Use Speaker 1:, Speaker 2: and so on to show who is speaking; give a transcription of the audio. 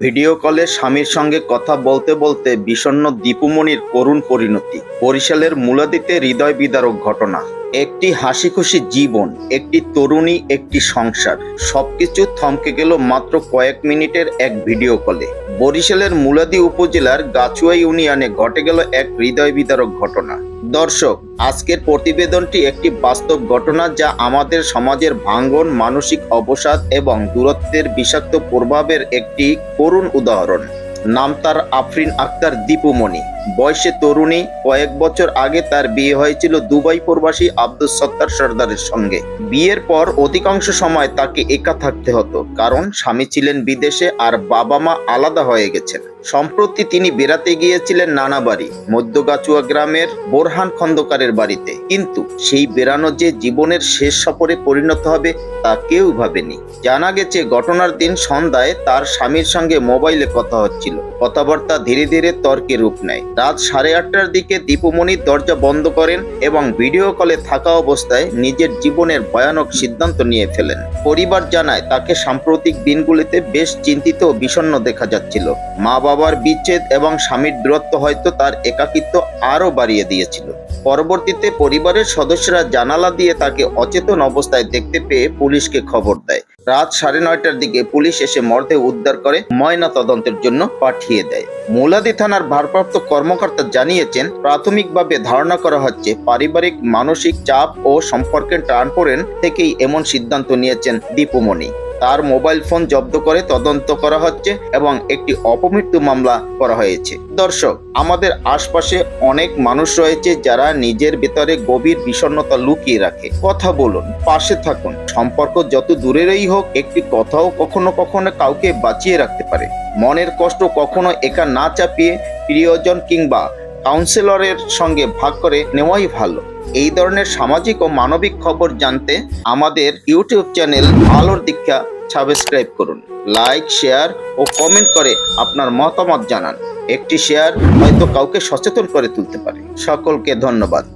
Speaker 1: Video কলে স্বামীর সঙ্গে কথা বলতে বলতে বিষণ্ণ দীপুমণির করুণ পরিণতি। বরিশালের মূলাদিতে হৃদয় বিদারক ঘটনা। একটি হাসি খুশি জীবন, একটি তরুণী, একটি সংসার। সবকিছু থমকে গেল মাত্র কয়েক মিনিটের এক ভিডিও কলে। বরিশালের মুলাদি উপজেলার গাছুয়া ইউনিয়নে ঘটে গেল এক হৃদয় বিদারক ঘটনা। দর্শক, আজকের প্রতিবেদনটি একটি বাস্তব ঘটনা যা আমাদের সমাজের ভাঙ্গন মানসিক অবসাদ এবং দূরত্বের বিষাক্ত প্রভাবের একটি করুণ উদাহরণ। নাম তার আফরিন আক্তার দীপুমণি। বয়সে তরুণী, কয়েক বছর আগে তার বিয়ে হয়েছিল দুবাই প্রবাসী আব্দুল সত্তার সর্দারের সঙ্গে। বিয়ের পর অধিকাংশ সময় তাকে একা থাকতে হতো, কারণ স্বামী ছিলেন বিদেশে আর বাবা মা আলাদা হয়ে গেছেন। সম্প্রতি তিনি বেড়াতে গিয়েছিলেন নানা বাড়ি মধ্যগাছুয়া গ্রামের বোরহান খন্দকারের বাড়িতে। কিন্তু সেই বেড়ানো যে জীবনের শেষ সফরে পরিণত হবে তা কেউ ভাবেনি। জানা গেছে, ঘটনার দিন সন্ধ্যায় তার স্বামীর সঙ্গে মোবাইলে কথা হচ্ছিল। কথাবার্তা ধীরে ধীরে তর্কে রূপ নেয়। রাত সাড়ে আটটার দিকে দীপুমণির দরজা বন্ধ করেন এবং ভিডিও কলে থাকা অবস্থায় নিজের জীবনের ভয়ানক সিদ্ধান্ত নিয়ে ফেলেন। পরিবার জানায়, তাকে সাম্প্রতিক দিনগুলিতে বেশ চিন্তিত ও বিষণ্ণ দেখা যাচ্ছিল। মা বাবার বিচ্ছেদ এবং স্বামীর দূরত্ব হয়তো তার একাকিত্ব আরও বাড়িয়ে দিয়েছিল। পরবর্তীতে পরিবারের সদস্যরা জানালা দিয়ে তাকে অচেতন অবস্থায় দেখতে পেয়ে পুলিশকে খবর দেয়। রাত সাড়ে নয়টার দিকে পুলিশ এসে মর্দে উদ্ধার করে ময়না তদন্তের জন্য পাঠিয়ে দেয়। মুলাদি থানার ভারপ্রাপ্ত কর্মকর্তা জানিয়েছেন, প্রাথমিকভাবে ধারণা করা হচ্ছে, পারিবারিক, মানসিক চাপ ও সম্পর্কের টানপোড়েন থেকেই এমন সিদ্ধান্ত নিয়েছেন দীপুমণি। তার মোবাইল ফোন জব্দ করে তদন্ত করা হচ্ছে এবং একটি অপমৃত্যু মামলা করা হয়েছে। দর্শক, আমাদের আশপাশে অনেক মানুষ রয়েছে যারা নিজের ভেতরে গভীর বিষণ্ণতা লুকিয়ে রাখে। কথা বলুন, পাশে থাকুন। সম্পর্ক যত দূরেরই হোক, একটি কথাও কখনো কখনো কাউকে বাঁচিয়ে রাখতে পারে। মনের কষ্ট কখনো একা না চাপিয়ে প্রিয়জন কিংবা কাউন্সিলরের সঙ্গে ভাগ করে নেওয়াই ভালো। এই ধরনের সামাজিক ও মানবিক খবর জানতে আমাদের ইউটিউব চ্যানেল আলোর দীক্ষা সাবস্ক্রাইব করুন। লাইক, শেয়ার ও কমেন্ট করে আপনার মতামত জানান। একটি শেয়ার হয়তো কাউকে সচেতন করে তুলতে পারে। সকলকে ধন্যবাদ।